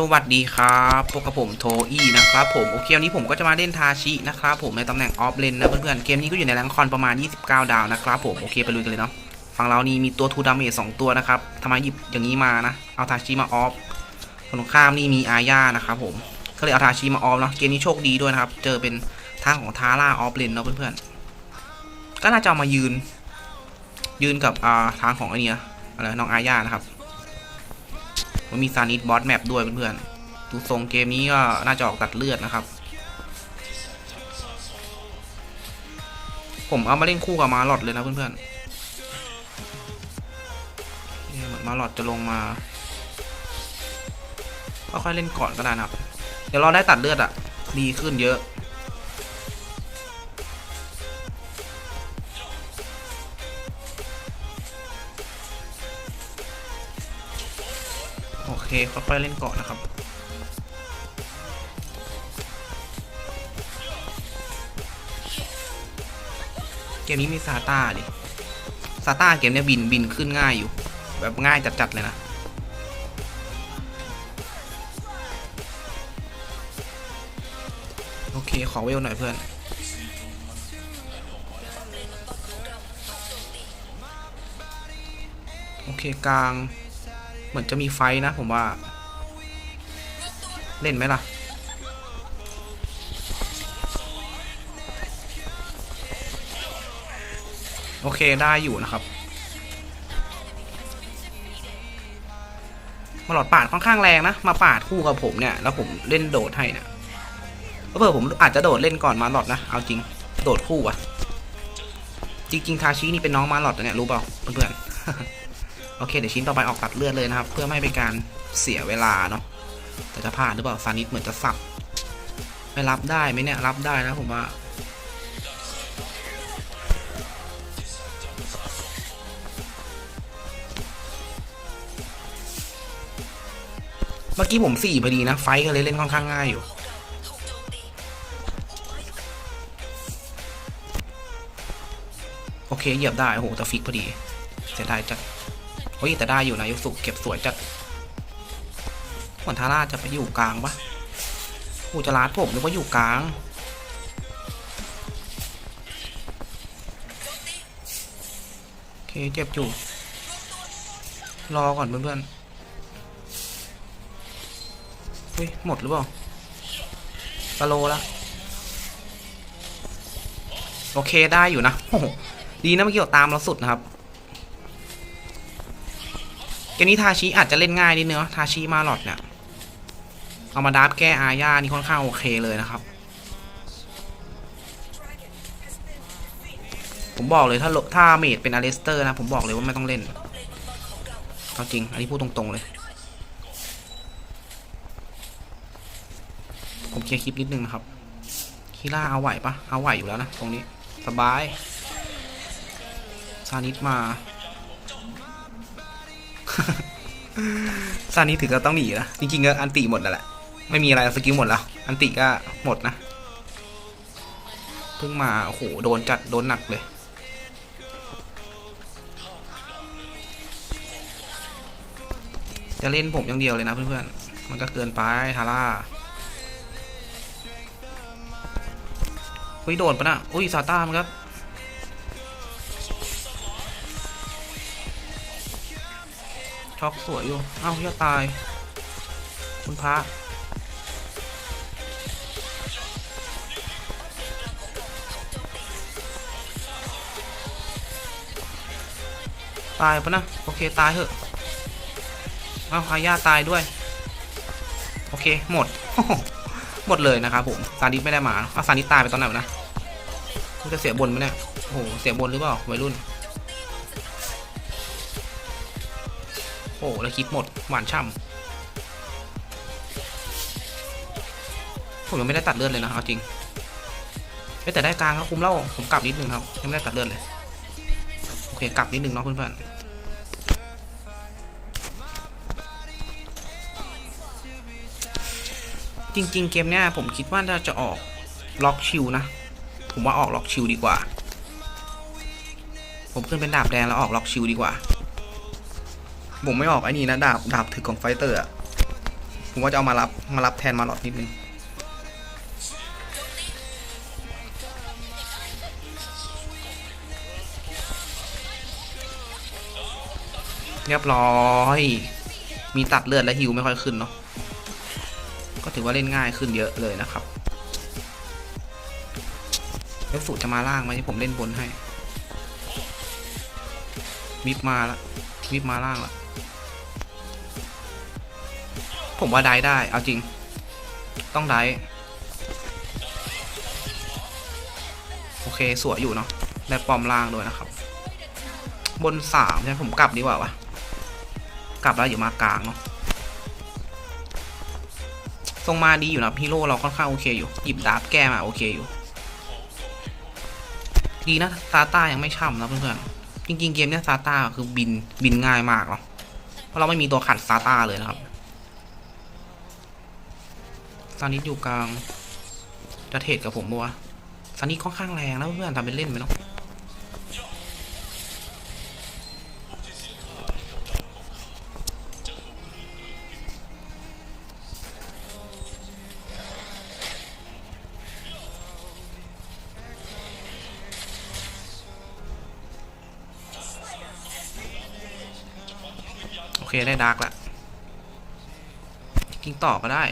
สวัสดีครับพวกกับผมโทอี้นะครับผมโอเควันนี้ผมก็จะมาเล่นทาชินะครับผมในตำแหน่งออฟเลนนะเพื่อนๆเกมนี้ก็อยู่ในแรงคอนประมาณ 29 ดาวนะครับผมโอเคไปลุยกันเลยเนาะฝั่งเรานี่มีตัวทูดาเมจสองตัวนะครับทำไมหยิบอย่างนี้มานะ เอาทาชิมาออฟฝั่งข้ามนี่มีอาญานะครับผมก็เลยเอาทาชิมาออฟเนาะเกมนี้โชคดีด้วยนะครับ เจอเป็นทางของทาร่าออฟเลนเนาะเพื่อนๆก็น่าจะเอามายืน ยืนกับอ่าทางของไอ้นี่นะอะไรน้องอาญานะครับ มันมีซานิสบอสแมปด้วยเพื่อนๆดูทรงเกมนี้ก็น่าจะออกตัดเลือดนะครับ ผมเอามาเล่นคู่กับมาลอดเลยนะเพื่อนๆเนี่ยเหมือนมาลอดจะลงมาค่อยๆเล่นก่อนก็ได้นะครับ เดี๋ยวเราได้ตัดเลือดอะดีขึ้นเยอะ เคค่อยๆเล่นเก่อนนะครับเกมนี้มีซาต้าดิซาต้าเกมเนี้ยบินบินขึ้นง่ายอยู่ แบบง่ายจัด ๆ เลยนะ โอเค ขอเวลหน่อยเพื่อน โอเค กลาง เหมือนจะมีไฟนะผมว่า เล่นไหมล่ะ โอเคได้อยู่นะครับมาหลอดปาดค่อนข้างแรงนะ มาปาดคู่กับผมเนี่ย แล้วผมเล่นโดดให้นี่ยเผื่อผมอาจจะโดดเล่นก่อนมาหลอดนะ เอาจริง โดดคู่อะจริงๆทาชินี่เป็นน้องมาหลอดนะเนี่ยรู้เปล่าเพื่อนๆ เคเดี๋ยวชิ้นต่อไปออกตัดเลือดเลยนะครับ เพื่อไม่เป็นการเสียเวลาเนาะแต่จะพลาดหรือเปล่าซานิสเหมือนจะสับไม่รับได้ไหมเนี่ยรับได้นะผมว่าเมื่อกี้ผมสี่พอดีนะ ไฟก็เลยเล่นค่อนข้างง่ายอยู่ โอเคเหยียบได้โอ้โหแต่ฟิกพอดี เสียดายจัด เฮ้ยแต่ได้อยู่นะยกสุเก็บสวยจัดเหมือนทาร่าจะไปอยู่กลางปะกูจะลาดผมนึกว่าอยู่กลางโอเคเจ็บอยู่ รอก่อนเพื่อนๆเฮ้ยหมดหรือเปล่าสโลแล้วโอเคได้อยู่นะโอ้โหดีนะเมื่อกี้เราตามเราสุดนะครับ เกมนี้ทาชิอาจจะเล่นง่ายนิดนึงเนาะทาชิมาหลอดเนี่ย เอามาดับแก้อาญานี่ค่อนข้างโอเคเลยนะครับ ผมบอกเลยถ้าถ้าเมดเป็นอเลสเตอร์นะ ผมบอกเลยว่าไม่ต้องเล่นเอาจริง อันนี้พูดตรงๆเลย ผมเคลียร์คลิปนิดนึงนะครับคีล่าเอาไหวปะเอาไหวอยู่แล้วนะ ตรงนี้ สบาย ซานิสมา ซานิสถึงก็ต้องหนีนะจริงๆก็อันติหมดแล้วแหละ ไม่มีอะไรสกิลหมดแล้ว อันติก็หมดนะ เพิ่งมา โอ้โห โดนจัด โดนหนักเลย จะเล่นผมอย่างเดียวเลยนะเพื่อนๆ มันก็เกินไปทาร่าอุ้ยโดนปะนะอุ้ยซาต้ามันครับ ช็อกสวยอยู่ เอ้าจะตาย คุณพระตายปะนะ โอเค ตายเถอะ เอาอาญาตายด้วย โอเค หมด หมดเลยนะครับผม ซานิสไม่ได้มาเอาซานิสตายไปตอนไหนนะมันจะเสียบนไหมเนี่ย โอ้โห เสียบนหรือเปล่า วัยรุ่น โอ้แล้วคลิปหมด หวานช่ำผมยังไม่ได้ตัดเลือดเลยนะเอาจริงเอ้ยแต่ได้กลางก็คุ้มแล้วผมกลับนิดนึงครับยังไม่ได้ตัดเลือดเลยโอเคกลับนิดนึงเนาะเพื่อนๆจริงๆ เกมเนี้ยผมคิดว่าน่าจะออกล็อกชิลนะ ผมว่าออกล็อกชิลดีกว่า ผมขึ้นเป็นดาบแดงแล้วออกล็อกชิลดีกว่า ผมไม่ออกไอ้นี่นะดาบดาบถึกของไฟเตอร์อะผมว่าจะเอามารับมารับแทนมาหลอดนิดนึงเรียบร้อย มีตัดเลือดและฮิวไม่ค่อยขึ้นเนาะ ก็ถือว่าเล่นง่ายขึ้นเยอะเลยนะครับแล้วสูตรจะมาล่างไหมที่ผมเล่นบนให้วิบมาละวิบมาล่างละ ผมว่าได้ได้ เอาจริง ต้องได้ โอเค สวยอยู่เนาะได้ปอมล่างด้วยนะครับ บนสามใช่ไหมผมกลับดีกว่าวะกลับแล้วอยู่มากลางเนาะทรงมาดีอยู่นะฮีโร่เราค่อนข้างโอเคอยู่ หยิบดาบแก้มาโอเคอยู่ ดีนะซาต้ายังไม่ช่ำนะเพื่อนๆ จริงๆ เกมเนี้ยซาต้าคือบินบินง่ายมากเนาะ เพราะเราไม่มีตัวขัดซาต้าเลยนะครับ ซานิสอยู่กลางจะเทรดกับผมบัวซานิสค่อนข้างแรงนะเพื่อนทำเป็นเล่นไปเนาะโอเค ได้ดาร์กละจริงต่อก็ได้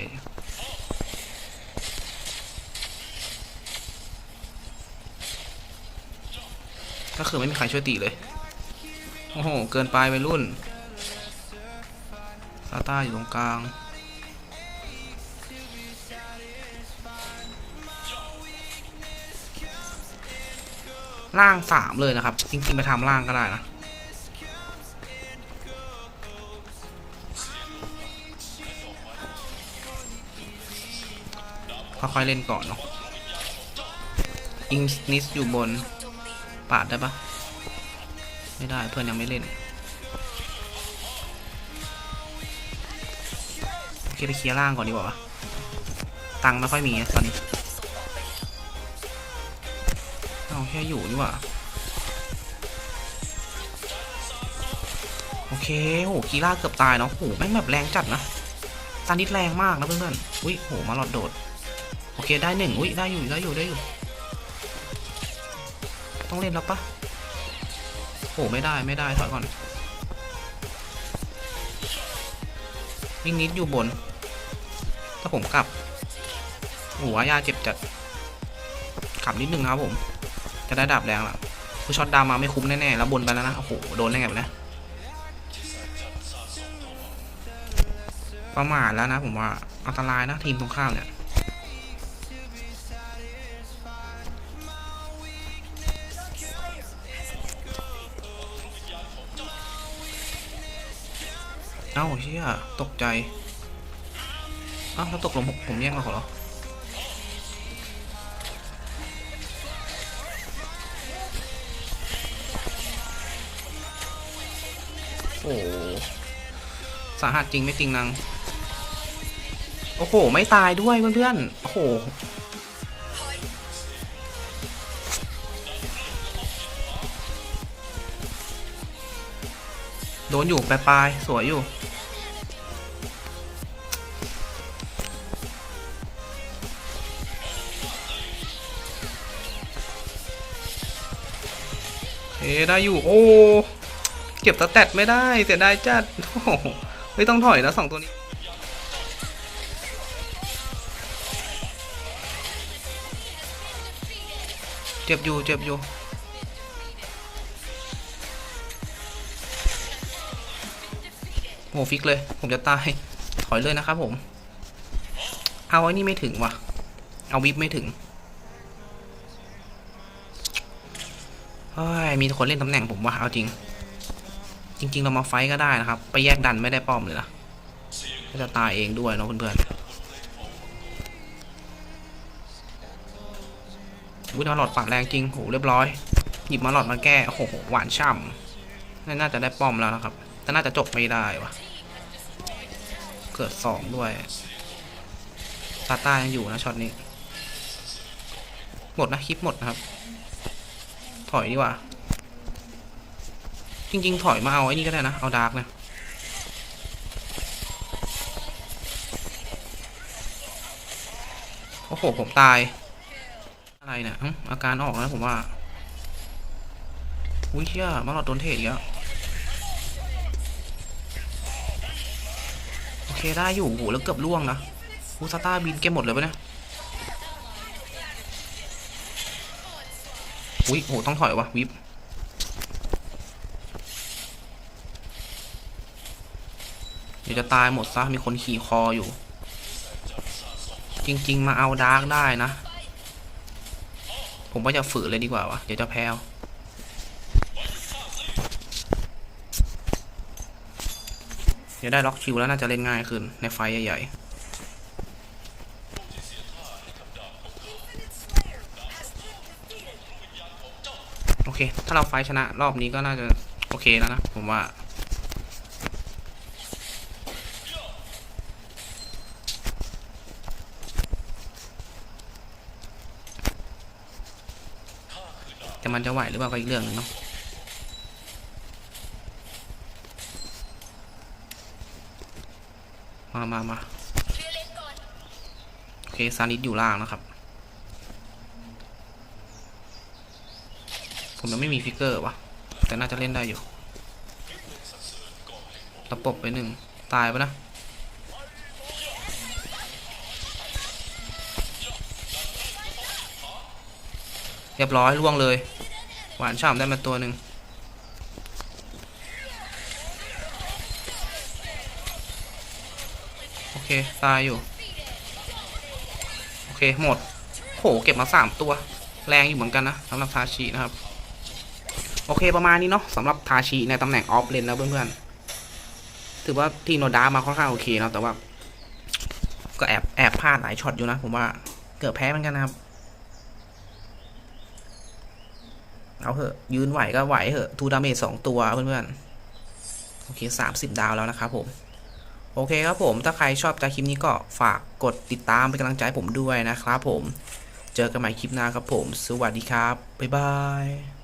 ก็คือไม่มีใครช่วยตีเลย โอ้โห เกินไปไปรุ่นซาต้าอยู่ตรงกลาง ล่างสามเลยนะครับ จริงๆ ไปทำล่างก็ได้นะค่อยๆเล่นก่อนเนาะ อิงนิสอยู่บน ปาดได้ปะไม่ได้เพื่อนยังไม่เล่นโอเคไปเคลียร์ล่างก่อนดีกว่าตังไม่ค่อยมีตอนนี้เอาแค่อยู่นี่หว่าโอเคโหกีล่าเกือบตายเนาะโหแม่งแบบแรงจัดนะซานิดแรงมากนะเพื่อนๆอุ้ยโหมาหลอดโดดโอเคได้หนึ่งอุ้ยได้อยู่ได้อยู่ได้อยู่ ต้องเล่นแล้วปะโอ้ไม่ได้ไม่ได้ถอยก่อนวิ่งนิดอยู่บน ถ้าผมกลับหัวยาเจ็บจัดขับนิดนึงนะครับผม จะได้ดาบแรงละคือช็อตดาวมาไม่คุ้มแน่ๆแล้วบนไปแล้วนะโอ้โหโดนได้ไงวะนี่ยประมาทแล้วนะผมว่าอันตรายนะทีมตรงข้ามเนี่ย เอ้าเชี่ยตกใจอ้าวแล้วตกลงผมแย่งมาขอเหรอโอ้สาหัสจริงไม่จริงนางโอ้โห ไม่ตายด้วยเพื่อนๆ โอ้โห โดนอยู่ปลายๆสวยอยู่ ได้อยู่ โอ้ เก็บสแตทไม่ได้ เสียดายจัดโอ้โหไม่ต้องถอยแล้วสองตัวนี้ เจ็บอยู่ เจ็บอยู่โหฟิกเลย ผมจะตาย ถอยเลยนะครับผม เอาไอ้นี่ไม่ถึงว่ะ เอาวิปไม่ถึง เฮ้ยมีคนเล่นตำแหน่งผมว่ะเอาจริง จริง ๆ เรามาไฟก็ได้นะครับ ไปแยกดันไม่ได้ป้อมเลยนะก็จะตายเองด้วยเนาะเพื่อนๆวุ้ยมาหลอดปาดแรงจริงโหเรียบร้อย หยิบมาหลอดมาแก้โอ้โหหวานฉ่ำน่าจะได้ป้อมแล้วนะครับ แต่น่าจะจบไม่ได้วะเกิดสองด้วยซาตายังอยู่นะช็อตนี้ หมดนะคลิปหมดนะครับ ถอยดีกว่า จริง ๆ ถอยมาเอาไอ้นี่ก็ได้นะ เอาดาร์กนะ โอ้โห ผมตาย อะไรเนี่ยอาการออกแล้วผมว่า อุ้ยเชี่ยมาหลอดโดนเทอีกแล้วโอเคได้อยู่โหแล้วเกือบล่วงนะอูสตาบินเก็บหมดเลยปะเนี่ย อุ้ยโหต้องถอยวะวิบเดี๋ยวจะตายหมดซะมีคนขี่คออยู่ จริง ๆ มาเอาดาร์กได้นะ ผมว่าจะฝืนเลยดีกว่าวะเดี๋ยวจะแพ้เอาเดี๋ยวได้ล็อกคิวแล้วน่าจะเล่นง่ายขึ้นในไฟใหญ่ๆ โอเค ถ้าเราไฟชนะรอบนี้ก็น่าจะ โอเคแล้วนะ ผมว่า แต่มันจะไหวหรือเปล่าก็อีกเรื่องหนึงเนาะมามามาโอเคซานิสอยู่ล่างนะครับ ผมยังไม่มีฟิกเกอร์วะแต่น่าจะเล่นได้อยู่ตะปบไปหนึ่งตายปะนะเรียบร้อยล่วงเลย หวานฉ่ำได้มาตัวหนึ่งโอเค ตายอยู่ โอเค หมดโหเก็บมาสามตัว แรงอยู่เหมือนกันนะสำหรับทาชินะครับ โอเคประมาณนี้เนาะสำหรับทาชิในตำแหน่งออฟเลนนะเพื่อนๆ ถือว่าทีมโนดามาค่อนข้างโอเคนะแต่ว่า ก็แอบแอบพลาดหลายช็อตอยู่นะ ผมว่าเกือบแพ้เหมือนกันนะครับ เอาเหอะ ยืนไหวก็ไหวเหอะทูดาเมจสองตัวเพื่อนๆ โอเคสามสิบดาวแล้วนะครับผมโอเคครับผม ถ้าใครชอบจากคลิปนี้ก็ฝากกดติดตามเป็นกำลังใจผมด้วยนะครับผม เจอกันใหม่คลิปหน้าครับผม สวัสดีครับ บ๊ายบาย